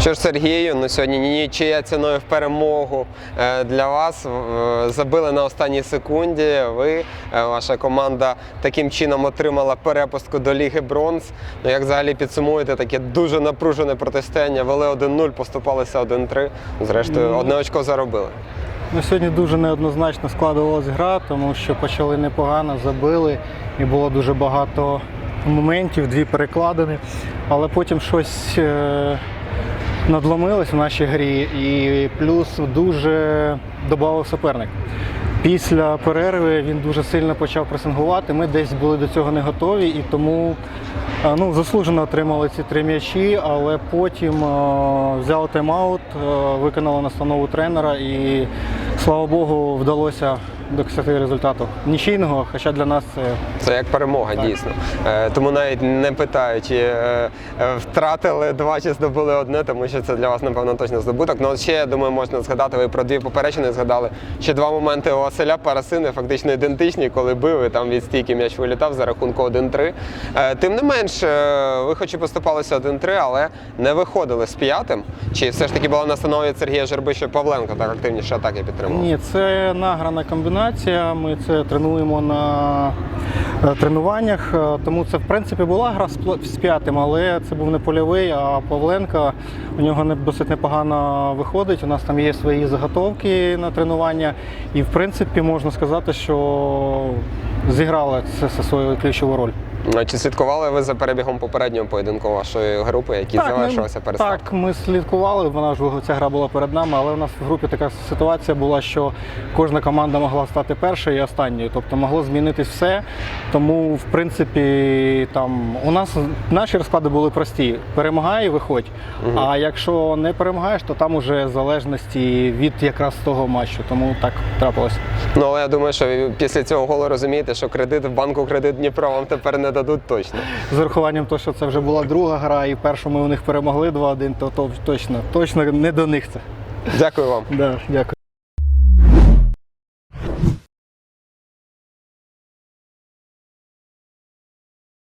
Що ж, Сергію, ну сьогодні нічия ціною в перемогу е, для вас. Е, Забили на останній секунді. Ви, е, ваша команда, таким чином отримала перепустку до Ліги Бронз. Ну, як взагалі підсумуєте таке дуже напружене протистояння? Вели 1-0, поступалися 1-3. Зрештою, одне очко заробили. Ну, сьогодні дуже неоднозначно складувалась гра, тому що почали непогано, забили і було дуже багато моментів, дві перекладини. Але потім щось надломилось в нашій грі, і плюс дуже додав суперник. Після перерви він дуже сильно почав пресингувати. Ми десь були до цього не готові, і тому е, ну, заслужено отримали ці три м'ячі, але потім е, взяли тайм-аут, е, виконали настанову тренера і, слава Богу, вдалося досягти результату. Нічийного, хоча для нас це Це як перемога, дійсно. Е, Тому навіть не питаю, чи е, е, втратили два, чи здобули одне, тому що це для вас, напевно, точно здобуток. Ну, ще, я думаю, можна згадати, ви про дві поперечини згадали. Ще два моменти у Василя Парасини фактично ідентичні, коли бив, і там від стійки м'яч вилітав за рахунку 1-3. Е, Тим не менш, ви хоч і поступалися 1-3, але не виходили з п'ятим. Чи все ж таки була настанова від Сергія Жерби, що Павленко так активніше атаки підтримував? Ні, це награна комбінація. Ми це тренуємо на е, тренуваннях. Е, Тому це в принципі була гра з п'ятим, але це був не польовий, а Павленка. У нього не досить непогано виходить. У нас там є свої заготовки на тренування. І в принципі можна сказати, що зіграла це свою ключову роль. Е, Чи слідкували ви за перебігом попереднього поєдинку вашої групи, який ми, перед так, ми слідкували. Вона ж ця гра була перед нами, але в нас в групі така ситуація була, що кожна команда могла стати першою і останньою. Тобто могло змінитись все. Тому, в принципі, там у нас наші розклади були прості: перемагай і виходь. А якщо не перемагаєш, то там уже залежності від якраз того матчу. Тому так трапилось. Ну, але я думаю, що після цього голу розумієте, що кредит в банку кредит Дніпро вам тепер не дадуть точно. З урахуванням того, що це вже була друга гра, і першу ми у них перемогли 2-1, то, то точно, точно не до них це. Дякую вам. Да, дякую.